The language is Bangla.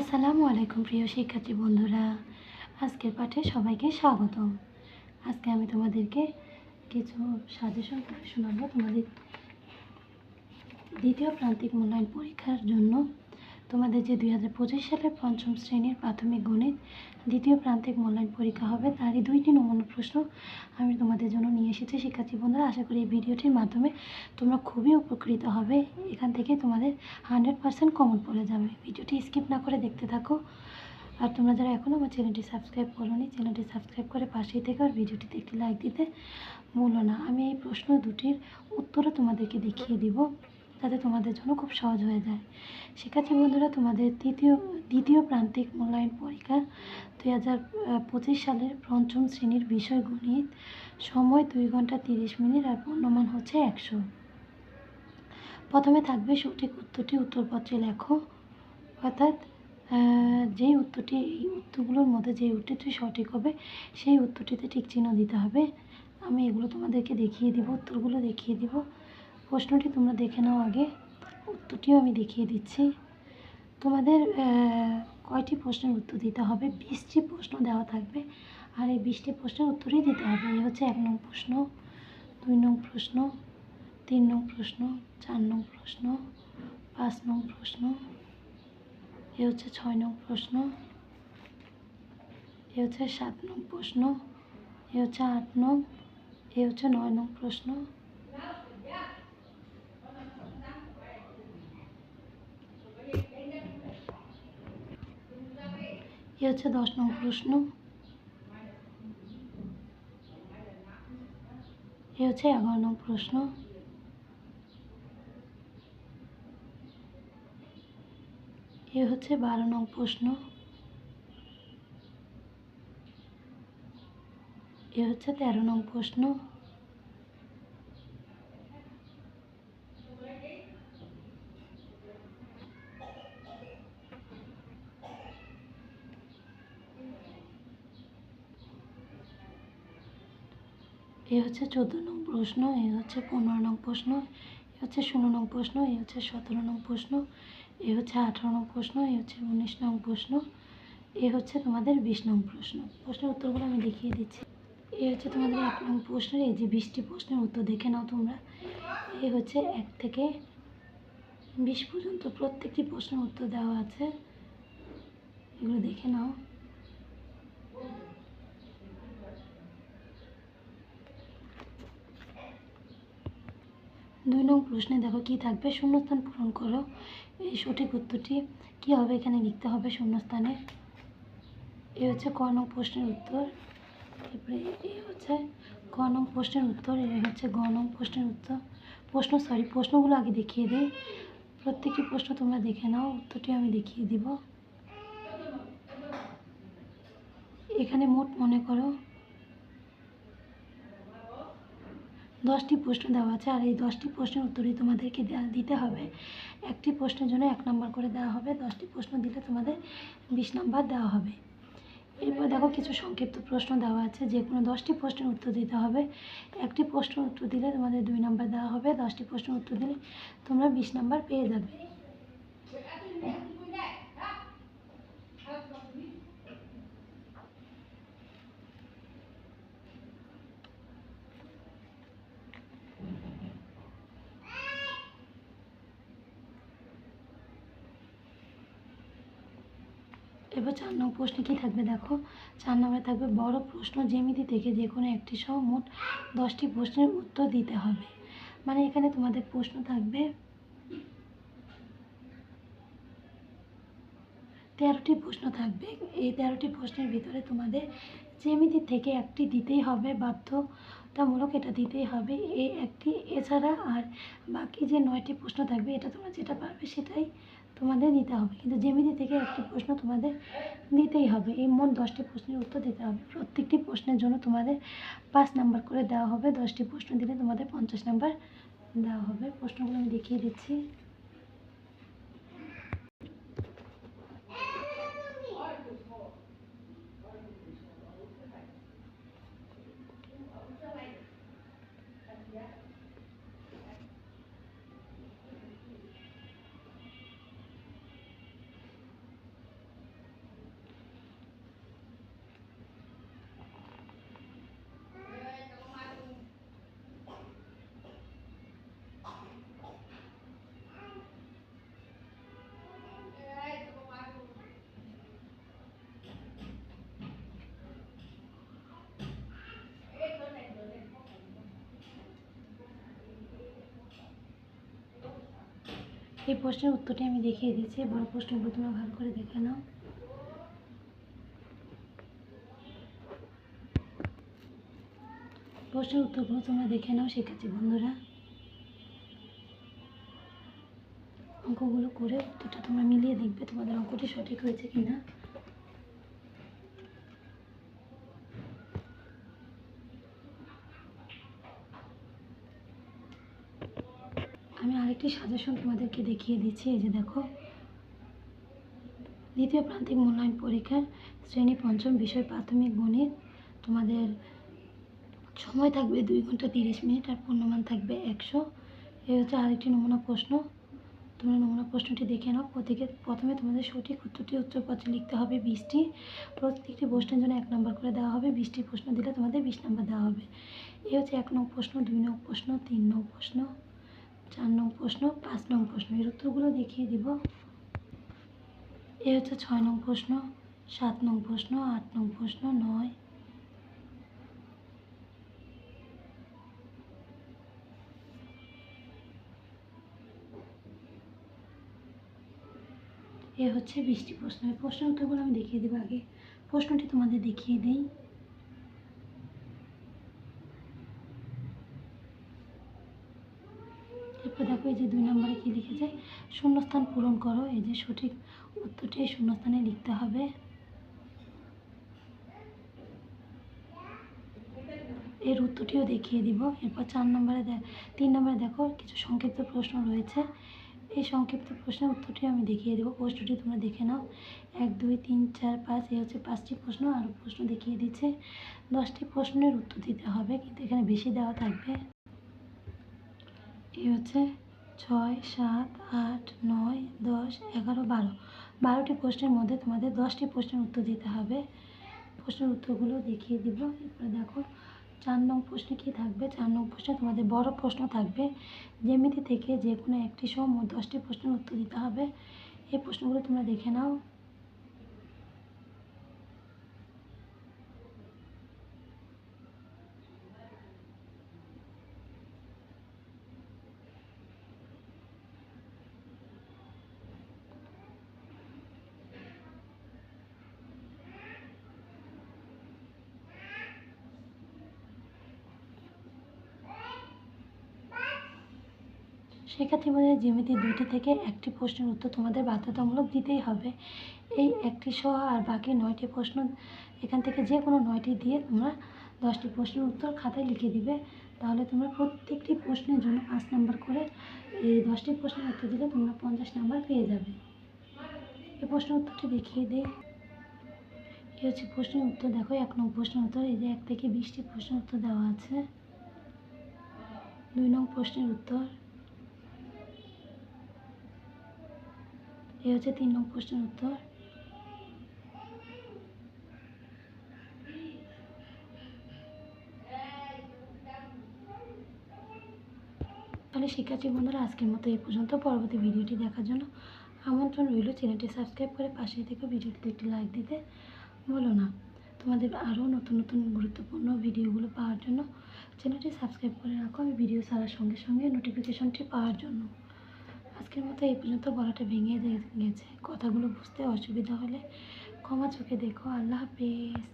আসসালামু আলাইকুম প্রিয় শিক্ষার্থী বন্ধুরা। আজকের পাঠে সবাইকে স্বাগতম। আজকে আমি তোমাদেরকে কিছু সাজেশন শোনাবো। তোমাদের দ্বিতীয় প্রান্তিক মূল্যায়ন পরীক্ষার জন্য তোমাদের যে দুই হাজার পঁচিশ সালের পঞ্চম শ্রেণির প্রাথমিক গণিত দ্বিতীয় প্রান্তিক মূল্যায়ন পরীক্ষা হবে, তারই দুইটি নমুনা প্রশ্ন আমি তোমাদের জন্য নিয়ে এসেছি। শিক্ষার্থী বন্ধুরা, আশা করি এই ভিডিওটির মাধ্যমে তোমরা খুবই উপকৃত হবে। এখান থেকে তোমাদের হান্ড্রেড পার্সেন্ট কমন পড়ে যাবে। ভিডিওটি স্কিপ না করে দেখতে থাকো। আর তোমরা যারা এখনও আমার চ্যানেলটি সাবস্ক্রাইব করোনি, চ্যানেলটি সাবস্ক্রাইব করে পাশেই থেকে আর ভিডিওটিতে একটি লাইক দিতে ভুলো না। আমি এই প্রশ্ন দুটির উত্তরও তোমাদেরকে দেখিয়ে দিব। যাতে তোমাদের জন্য খুব সহজ হয়ে যায়। শিক্ষার্থী বন্ধুরা, তোমাদের তৃতীয়, দ্বিতীয় প্রান্তিক মূল্যায়ন পরীক্ষা দুই হাজার পঁচিশ সালের পঞ্চম শ্রেণির বিষয় গণিত। সময় দুই ঘণ্টা তিরিশ মিনিট আর পূর্ণমান হচ্ছে একশো। প্রথমে থাকবে সঠিক উত্তরটি উত্তরপত্রে লেখো। অর্থাৎ যেই উত্তরটি, এই উত্তরগুলোর মধ্যে যে উত্তরটি সঠিক হবে, সেই উত্তরটিতে ঠিক চিহ্ন দিতে হবে। আমি এগুলো তোমাদেরকে দেখিয়ে দিব, উত্তরগুলো দেখিয়ে দিব। প্রশ্নটি তোমরা দেখে নাও আগে। উত্তরটিও আমি দেখিয়ে দিচ্ছি। তোমাদের কয়টি প্রশ্নের উত্তর দিতে হবে? বিশটি প্রশ্ন দেওয়া থাকবে আর এই বিশটি প্রশ্নের উত্তরই দিতে হবে। এই হচ্ছে এক নং প্রশ্ন, দুই নং প্রশ্ন, তিন নং প্রশ্ন, চার নং প্রশ্ন, পাঁচ নং প্রশ্ন, এ হচ্ছে ছয় নং প্রশ্ন, এ হচ্ছে সাত নং প্রশ্ন, এ হচ্ছে আট নং, এ হচ্ছে নয় নং প্রশ্ন এ হচ্ছে দশ নং প্রশ্ন। এ হচ্ছে এগারো নং প্রশ্ন। এ হচ্ছে বারো নং প্রশ্ন। এ হচ্ছে তেরো নং প্রশ্ন। এ হচ্ছে চোদ্দ নং প্রশ্ন, এ হচ্ছে পনেরো নং প্রশ্ন, এ হচ্ছে ষোলো নং প্রশ্ন, এ হচ্ছে সতেরো নং প্রশ্ন, এ হচ্ছে আঠারো নং প্রশ্ন, এ হচ্ছে উনিশ নং প্রশ্ন, এ হচ্ছে তোমাদের বিশ নং প্রশ্ন। প্রশ্নের উত্তরগুলো আমি দেখিয়ে দিচ্ছি। এ হচ্ছে তোমাদের এক নং প্রশ্নের এই যে বিশটি প্রশ্নের উত্তর দেখে নাও তোমরা। এ হচ্ছে এক থেকে বিশ পর্যন্ত প্রত্যেকটি প্রশ্নের উত্তর দেওয়া আছে। এগুলো দেখে নাও। দুই নং প্রশ্নে দেখো কি থাকবে? শূন্যস্থান পূরণ করো। এই সঠিক উত্তরটি কী হবে এখানে লিখতে হবে শূন্যস্থানে। এ হচ্ছে ক নং প্রশ্নের উত্তর। এরপরে এ হচ্ছে ক নং প্রশ্নের উত্তর, এ হচ্ছে গ নং প্রশ্নের উত্তর। প্রশ্ন সরি প্রশ্নগুলো আগে দেখিয়ে দিই। প্রত্যেকটি প্রশ্ন তোমরা দেখে নাও, উত্তরটি আমি দেখিয়ে দিব। এখানে মোট মনে করো দশটি প্রশ্ন দেওয়া আছে, আর এই দশটি প্রশ্নের উত্তরই তোমাদেরকে দিতে হবে। একটি প্রশ্নের জন্য এক নম্বর করে দেওয়া হবে, দশটি প্রশ্ন দিলে তোমাদের বিশ নম্বর দেওয়া হবে। এরপর দেখো কিছু সংক্ষিপ্ত প্রশ্ন দেওয়া আছে, যে কোনো দশটি প্রশ্নের উত্তর দিতে হবে। একটি প্রশ্নের উত্তর দিলে তোমাদের দুই নম্বর দেওয়া হবে, দশটি প্রশ্নের উত্তর দিলে তোমরা বিশ নম্বর পেয়ে যাবে। এবার চার নম্বর প্রশ্নে কী থাকবে দেখো? চার নম্বরে থাকবে, বড় প্রশ্ন জ্যামিতি থেকে যে কোনো একটি সহ মোট দশটি প্রশ্নের উত্তর দিতে হবে। মানে এখানে তোমাদের প্রশ্ন থাকবে, তেরোটি প্রশ্ন থাকবে। এই তেরোটি প্রশ্নের ভিতরে তোমাদের জ্যামিতি থেকে একটি দিতেই হবে, বাধ্যতামূলক এটা দিতেই হবে। এই একটি এছাড়া আর বাকি যে নয়টি প্রশ্ন থাকবে, এটা তোমরা যেটা পারবে সেটাই তোমাদের নিতে হবে। কিন্তু জেমিনি থেকে একটি প্রশ্ন তোমাদের নিতেই হবে। এই মোট দশটি প্রশ্নের উত্তর দিতে হবে। প্রত্যেকটি প্রশ্নের জন্য তোমাদের পাঁচ নাম্বার করে দেওয়া হবে। দশটি প্রশ্ন দিলে তোমাদের পঞ্চাশ নাম্বার দেওয়া হবে। প্রশ্নগুলো আমি দেখিয়ে দিচ্ছি। এই প্রশ্নের উত্তরটি আমি দেখিয়ে দিচ্ছি। বড় প্রশ্নগুলো তোমরা ভালো করে দেখে নাও। প্রশ্নের উত্তরগুলো তোমরা দেখে নাও শিখেছি বন্ধুরা। অঙ্কগুলো করে উত্তরটা তোমরা মিলিয়ে দেখবে তোমাদের অঙ্কটি সঠিক হয়েছে কিনা। আমি আরেকটি সাজেশন তোমাদেরকে দেখিয়ে দিচ্ছি, এই যে দেখো। দ্বিতীয় প্রান্তিক মূল্যায়ন পরীক্ষার শ্রেণি পঞ্চম বিষয় প্রাথমিক গণিত। তোমাদের সময় থাকবে দুই ঘণ্টা তিরিশ মিনিট আর পূর্ণমান থাকবে একশো। এই হচ্ছে আরেকটি নমুনা প্রশ্ন। তোমরা নমুনা প্রশ্নটি দেখে নাও। প্রত্যেকে প্রথমে তোমাদের সঠিক উত্তরটি উত্তরপত্রে লিখতে হবে বিশটি। প্রত্যেকটি প্রশ্নের জন্য এক নম্বর করে দেওয়া হবে। বিশটি প্রশ্ন দিলে তোমাদের বিশ নম্বর দেওয়া হবে। এই হচ্ছে এক নং প্রশ্ন, দুই নং প্রশ্ন, তিন নং প্রশ্ন। চার নং প্রশ্ন, পাঁচ নং প্রশ্ন, এর উত্তরগুলো দেখিয়ে দিব। এ হচ্ছে ছয় নং প্রশ্ন, সাত নং প্রশ্ন, আট নং প্রশ্ন, নয়। এ হচ্ছে বৃষ্টি প্রশ্ন এই উত্তরগুলো আমি দেখিয়ে দেবো আগে। প্রশ্নটি তোমাদের দেখিয়ে দিই। এরপর দেখো এই যে দুই নম্বরে কী লিখেছে? শূন্যস্থান পূরণ করো। এই যে সঠিক উত্তরটি শূন্যস্থানে লিখতে হবে। এর উত্তরটিও দেখিয়ে দিব। এরপর চার নম্বরে তিন নম্বরে দেখো, কিছু সংক্ষিপ্ত প্রশ্ন রয়েছে। এই সংক্ষিপ্ত প্রশ্নের উত্তরটি আমি দেখিয়ে দেবো। প্রশ্নটি তোমরা দেখে নাও। এক, দুই, তিন, চার, পাঁচ, এই হচ্ছে পাঁচটি প্রশ্ন। আরও প্রশ্ন দেখিয়ে দিচ্ছে। দশটি প্রশ্নের উত্তর দিতে হবে, কিন্তু এখানে বেশি দেওয়া থাকবে। এই হচ্ছে ছয়, সাত, আট, নয়, দশ, এগারো, বারো। বারোটি প্রশ্নের মধ্যে তোমাদের দশটি প্রশ্নের উত্তর দিতে হবে। প্রশ্নের উত্তরগুলো দেখিয়ে দিব। এরপরে দেখো, চার নং প্রশ্নে কী থাকবে? চার নং প্রশ্নে তোমাদের বড় প্রশ্ন থাকবে। জ্যামিতি থেকে যে কোনো একটি সহ মোট দশটি প্রশ্নের উত্তর দিতে হবে। এই প্রশ্নগুলো তোমরা দেখে নাও। শিক্ষার্থীদের জ্যামিতি দুইটি থেকে একটি প্রশ্নের উত্তর তোমাদের বাধ্যতামূলক দিতেই হবে। এই একটি সহ আর বাকি নয়টি প্রশ্ন, এখান থেকে যে কোনো নয়টি দিয়ে তোমরা দশটি প্রশ্নের উত্তর খাতায় লিখে দিবে। তাহলে তোমরা প্রত্যেকটি প্রশ্নের জন্য পাঁচ নাম্বার করে এই দশটি প্রশ্নের উত্তর দিলে তোমরা পঞ্চাশ নাম্বার পেয়ে যাবে। এই প্রশ্নের উত্তরটি দেখিয়ে দিই। এই হচ্ছে প্রশ্নের উত্তর, দেখো এক নং প্রশ্নের উত্তর, এই যে এক থেকে বিশটি প্রশ্নের উত্তর দেওয়া আছে। দুই নং প্রশ্নের উত্তর। এই হচ্ছে তিন নং প্রশ্নের উত্তর। তাহলে শিক্ষার্থী বন্ধুরা, আজকের মতো এই পর্যন্ত। পরবর্তী ভিডিওটি দেখার জন্য আমন্ত্রণ রইল। চ্যানেলটি সাবস্ক্রাইব করে পাশে থেকে ভিডিওটিতে একটি লাইক দিতে বলো না। তোমাদের আরও নতুন নতুন গুরুত্বপূর্ণ ভিডিওগুলো পাওয়ার জন্য চ্যানেলটি সাবস্ক্রাইব করে রাখো। আমি ভিডিও ছাড়ার সঙ্গে সঙ্গে নোটিফিকেশনটি পাওয়ার জন্য। আজকের মতো এই পর্যন্ত গলাটা ভেঙে গেছে। কথাগুলো বুঝতে অসুবিধা হলে ক্ষমা চোখে দেখো। আল্লাহ হাফেজ।